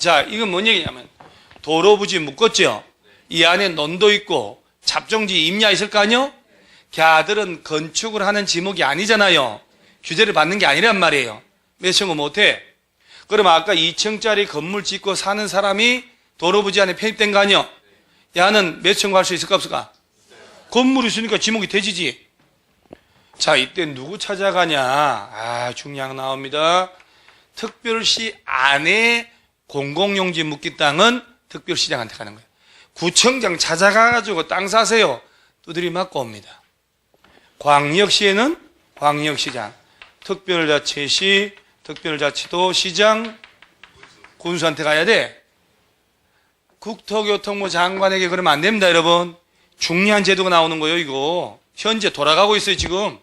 자, 이건 뭔 얘기냐면 도로 부지 묶었죠. 이 안에 논도 있고 잡종지 임야 있을 거 아니요? 걔들은 건축을 하는 지목이 아니잖아요. 규제를 받는 게 아니란 말이에요. 몇 층은 못해. 그럼 아까 2층짜리 건물 짓고 사는 사람이 도로 부지 안에 편입된 거 아니요? 야는 몇 층 갈 수 있을까 없을까? 건물이 있으니까 지목이 되지지. 자, 이때 누구 찾아가냐? 아, 거 나옵니다. 특별시 안에 공공용지 묵기 땅은 특별시장한테 가는 거예요. 구청장 찾아가가지고 땅 사세요. 두드리 맞고 옵니다. 광역시에는 광역시장, 특별자치시, 특별자치도 시장, 군수한테 가야 돼. 국토교통부 장관에게 그러면 안 됩니다, 여러분. 중요한 제도가 나오는 거예요, 이거. 현재 돌아가고 있어요, 지금.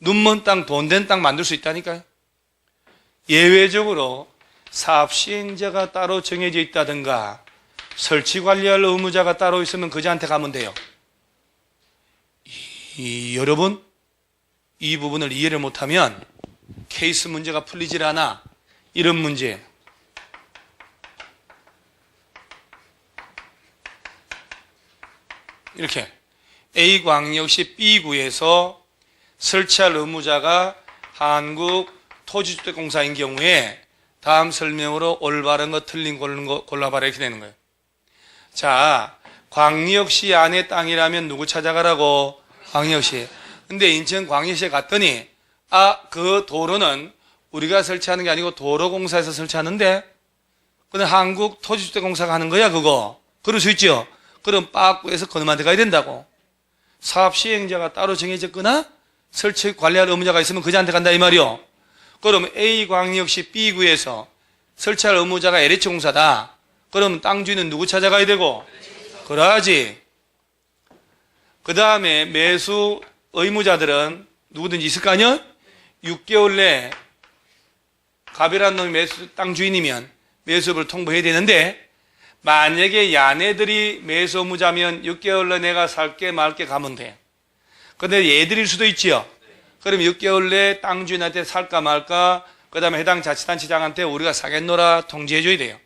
눈먼 땅, 돈 된 땅 만들 수 있다니까요. 예외적으로 사업 시행자가 따로 정해져 있다든가 설치 관리할 의무자가 따로 있으면 그자한테 가면 돼요. 이, 여러분, 이 부분을 이해를 못하면 케이스 문제가 풀리질 않아. 이런 문제. 이렇게 A광역시 B구에서 설치할 의무자가 한국 토지주택공사인 경우에 다음 설명으로 올바른 거 틀린 거 골라봐라 이렇게 되는 거예요. 자, 광역시 안에 땅이라면 누구 찾아가라고? 광역시. 근데 인천 광역시에 갔더니 아, 그 도로는 우리가 설치하는 게 아니고 도로공사에서 설치하는데 근데 한국 토지주택공사가 하는 거야 그거. 그럴 수 있죠. 그럼 빠꾸에서 그놈한테 가야 된다고. 사업 시행자가 따로 정해졌거나 설치 관리할 의무자가 있으면 그자한테 간다 이 말이요. 그럼 A광역시 B구에서 설치할 의무자가 LH 공사다. 그럼 땅 주인은 누구 찾아가야 되고? 그러하지. 그 다음에 매수 의무자들은 누구든지 있을 거 아니야? 6개월 내에 갑이라는 놈이 매수 땅 주인이면 매수업을 통보해야 되는데 만약에 야네들이 매수 의무자면 6개월 내에 내가 살게 말게 가면 돼. 근데 얘들일 수도 있지요. 그럼 6개월 내에 땅 주인한테 살까 말까 그 다음에 해당 자치단체장한테 우리가 사겠노라 통지해 줘야 돼요.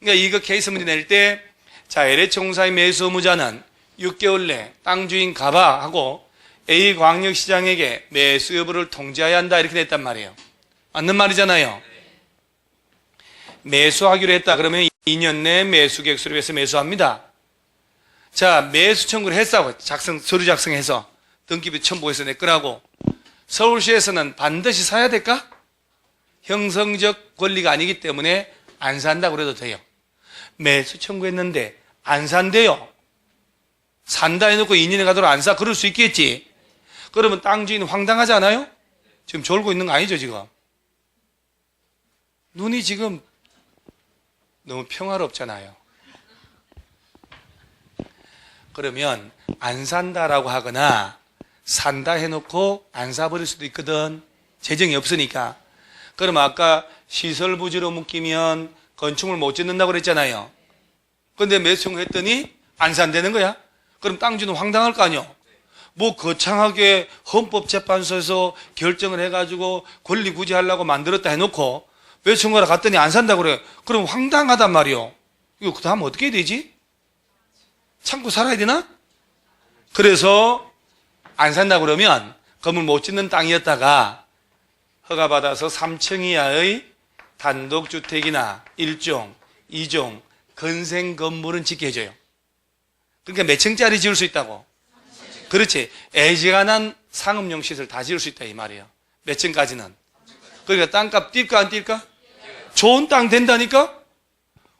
그러니까 이거 케이스 문제 낼 때, 자, LH 공사의 매수 의무자는 6개월 내 땅 주인 가봐 하고 A 광역시장에게 매수 여부를 통지해야 한다 이렇게 됐단 말이에요. 맞는 말이잖아요. 매수하기로 했다 그러면 2년 내 매수 객수로 해서 매수합니다. 자, 매수 청구를 했다고 작성 서류 작성해서 등기부 첨부해서 내 거라고 서울시에서는 반드시 사야 될까? 형성적 권리가 아니기 때문에 안 산다고 그래도 돼요. 매수 청구했는데 안 산대요. 산다 해놓고 2년에 가도록 안 사. 그럴 수 있겠지. 그러면 땅 주인 황당하지 않아요? 지금 졸고 있는 거 아니죠, 지금? 눈이 지금 너무 평화롭잖아요. 그러면 안 산다라고 하거나 산다 해놓고 안 사버릴 수도 있거든. 재정이 없으니까. 그럼 아까 시설 부지로 묶이면 건축물 못 짓는다고 그랬잖아요. 근데 매수 했더니 안 산다는 거야? 그럼 땅 주는 황당할 거 아니요? 뭐 거창하게 헌법재판소에서 결정을 해가지고 권리 구제하려고 만들었다 해놓고 매수하러 갔더니 안 산다고 그래. 그럼 황당하단 말이요. 이거 그 다음 어떻게 해야 되지? 참고 살아야 되나? 그래서 안 산다 그러면 건물 못 짓는 땅이었다가 허가받아서 3층 이하의 단독주택이나 1종, 2종, 건생 건물은 짓게 해줘요. 그러니까 몇 층짜리 지을 수 있다고? 그렇지. 애지간한 상업용 시설 다 지을 수 있다 이 말이에요. 몇 층까지는. 그러니까 땅값 뛸까 안 뛸까? 좋은 땅 된다니까?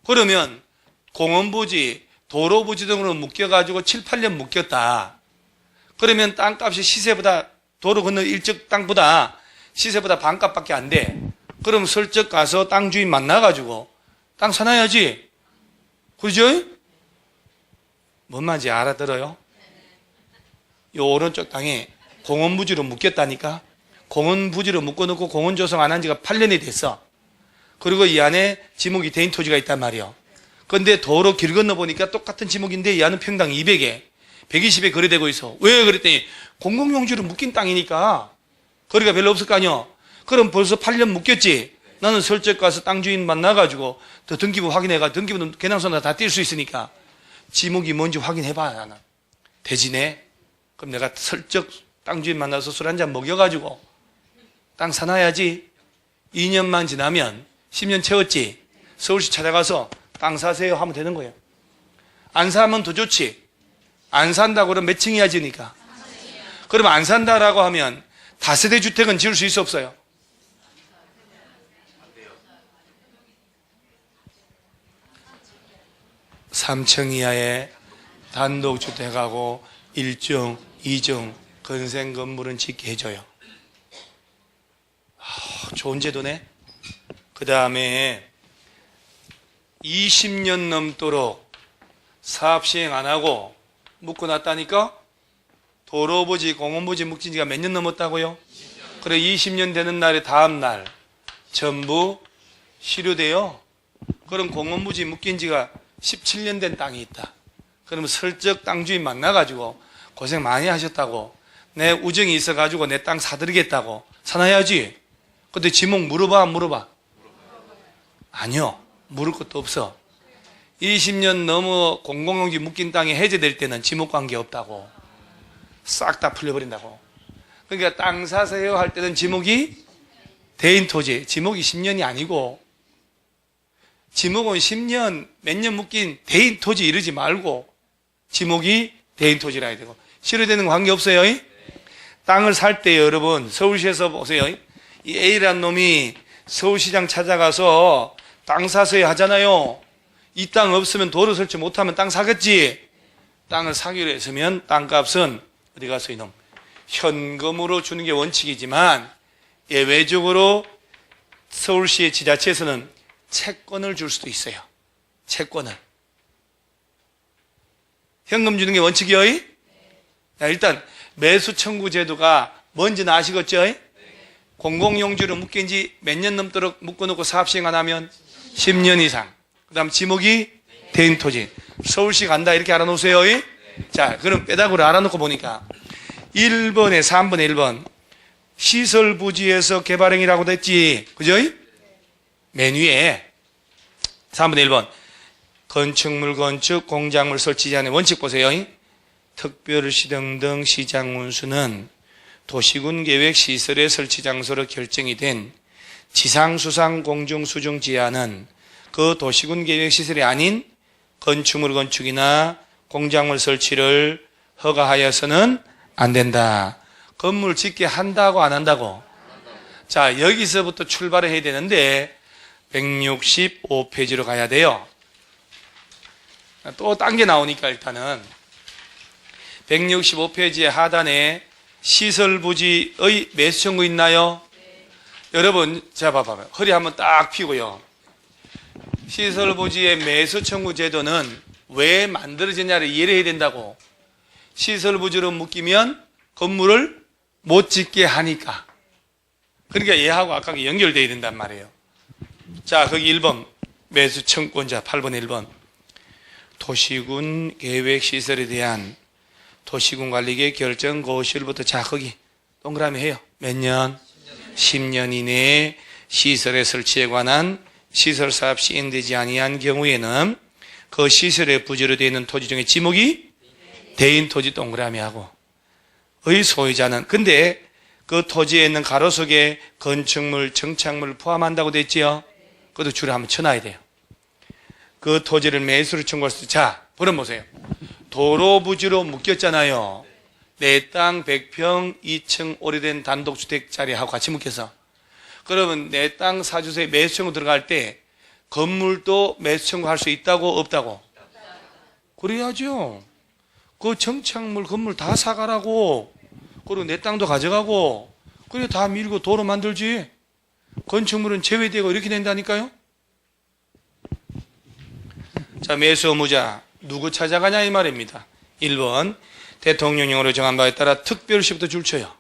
그러면 공원부지, 도로부지 등으로 묶여가지고 7, 8년 묶였다. 그러면 땅값이 시세보다 도로 건너 일적 땅보다 시세보다 반값밖에 안 돼. 그럼 슬쩍 가서 땅 주인 만나가지고 땅 사놔야지. 그죠? 뭔 말인지 알아들어요? 이 오른쪽 땅에 공원 부지로 묶였다니까? 공원 부지로 묶어놓고 공원 조성 안 한 지가 8년이 됐어. 그리고 이 안에 지목이 대인 토지가 있단 말이요. 근데 도로 길 건너 보니까 똑같은 지목인데 이 안은 평당 200에 120에 거래되고 있어. 왜 그랬더니 공공용지로 묶인 땅이니까 거리가 별로 없을 거 아니요. 그럼 벌써 8년 묶였지. 나는 설적 가서 땅 주인 만나가지고 더 등기부 확인해가 등기부는 개낭선다 다 뛸 수 있으니까 지목이 뭔지 확인해봐 나는 대진해 그럼 내가 설적 땅 주인 만나서 술 한 잔 먹여가지고 땅 사놔야지 2년만 지나면 10년 채웠지 서울시 찾아가서 땅 사세요 하면 되는 거예요 안 사면 더 좋지 안 산다고 그러면 몇 층이야 지니까 그러면 안 산다라고 하면 다세대 주택은 지을 수 있어 없어요? 삼층 이하의 단독주택하고 1층, 2층 건생 건물은 짓게 해줘요. 아, 좋은 제도네. 그 다음에 20년 넘도록 사업 시행 안 하고 묶어놨다니까 도로부지, 공원부지 묶인 지가 몇 년 넘었다고요? 그래 20년 되는 날에 다음 날 전부 실효돼요. 그럼 공원부지 묶인 지가 17년 된 땅이 있다. 그러면 슬쩍 땅 주인 만나가지고 고생 많이 하셨다고 내 우정이 있어가지고 내 땅 사드리겠다고 사놔야지. 근데 지목 물어봐 안 물어봐? 아니요. 물을 것도 없어. 20년 넘어 공공용지 묶인 땅이 해제될 때는 지목 관계 없다고. 싹 다 풀려버린다고. 그러니까 땅 사세요 할 때는 지목이 대인 토지, 지목이 10년이 아니고 지목은 10년, 몇 년 묶인 대인 토지 이러지 말고 지목이 대인 토지라 해야 되고 실효되는 거 관계 없어요. 이? 땅을 살 때 여러분 서울시에서 보세요. 이 A라는 놈이 서울시장 찾아가서 땅 사세요 하잖아요. 이 땅 없으면 도로 설치 못하면 땅 사겠지. 땅을 사기로 했으면 땅값은 어디 가서 이놈 현금으로 주는 게 원칙이지만 예외적으로 서울시 지자체에서는 채권을 줄 수도 있어요. 채권을. 현금 주는 게 원칙이요? 자, 일단 매수 청구 제도가 뭔지는 아시겠죠? 공공용지로 묶인 지 몇 년 넘도록 묶어놓고 사업 시행 안 하면 10년 이상. 그 다음 지목이 대인 토지. 서울시 간다 이렇게 알아놓으세요. 자, 그럼 빼다구를 알아놓고 보니까 1번에 3번에 1번 시설 부지에서 개발행위라고 됐지. 그죠? 맨 위에 3번에 1번 건축물 건축 공작물 설치 제한의 원칙 보세요. 특별시 등등 시장 운수는 도시군 계획 시설의 설치 장소로 결정이 된 지상 수상 공중 수중 지하는 그 도시군 계획 시설이 아닌 건축물 건축이나 공작물 설치를 허가하여서는 안 된다. 건물 짓게 한다고 안 한다고? 자, 여기서부터 출발을 해야 되는데 165페이지로 가야 돼요. 또 딴 게 나오니까 일단은 165페이지의 하단에 시설 부지의 매수 청구 있나요? 여러분, 자 봐봐요. 허리 한번 딱 펴고요. 시설 부지의 매수 청구 제도는 왜 만들어졌냐를 이해를 해야 된다고. 시설 부지로 묶이면 건물을 못 짓게 하니까. 그러니까 얘하고 아까 연결돼야 된단 말이에요. 자, 거기 1번 매수 청권자 8번 1번 도시군 계획 시설에 대한 도시군 관리계 결정 고시일부터 자 거기 동그라미 해요. 몇 년? 10년 이내에 시설의 설치에 관한 시설 사업 시행되지 아니한 경우에는 그 시설의 부지로 되어 있는 토지 중에 지목이 대인 토지 동그라미 하고 의 소유자는 근데 그 토지에 있는 가로속에 건축물, 정착물 포함한다고 됐지요. 그것도 줄에 한번 쳐놔야 돼요. 그 토지를 매수로 청구할 수, 자, 보러보세요. 도로 부지로 묶였잖아요. 내 땅 100평 2층 오래된 단독주택 자리하고 같이 묶여서. 그러면 내 땅 사주소에 매수 청구 들어갈 때 건물도 매수 청구할 수 있다고 없다고? 그래야죠. 그 정착물 건물 다 사가라고. 그리고 내 땅도 가져가고. 그래 다 밀고 도로 만들지. 건축물은 제외되고 이렇게 된다니까요. 자, 매수 의무자 누구 찾아가냐 이 말입니다. 1번 대통령령으로 정한 바에 따라 특별시부터 줄쳐요.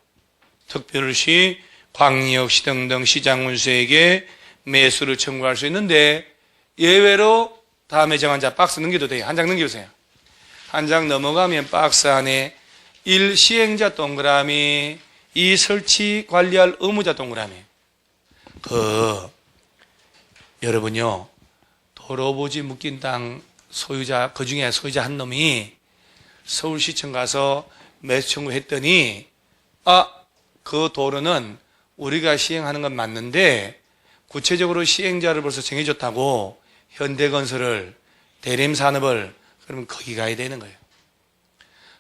특별시, 광역 시 등등 시장군수에게 매수를 청구할 수 있는데 예외로 다음에 정한 자 박스 넘겨도 돼요. 한 장 넘겨주세요. 한 장 넘어가면 박스 안에 1. 시행자 동그라미 2. 설치 관리할 의무자 동그라미 그 여러분요, 도로부지 묶인 땅 소유자, 그 중에 소유자 한 놈이 서울시청 가서 매수 청구했더니, 아, 그 도로는 우리가 시행하는 건 맞는데, 구체적으로 시행자를 벌써 정해줬다고 현대건설을, 대림산업을, 그러면 거기 가야 되는 거예요.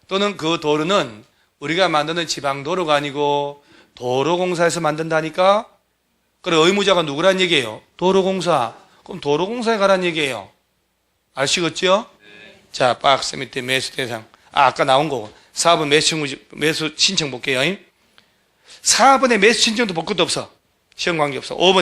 또는 그 도로는 우리가 만드는 지방도로가 아니고 도로공사에서 만든다니까? 그래, 의무자가 누구란 얘기예요? 도로공사. 그럼 도로공사에 가란 얘기예요. 아시겠죠? 자, 박스 밑에 매수 대상. 아, 아까 나온 거고. 4번 매수, 매수 신청 볼게요. 4번에 매수 신청도 볼 것도 없어. 시험 관계 없어. 5번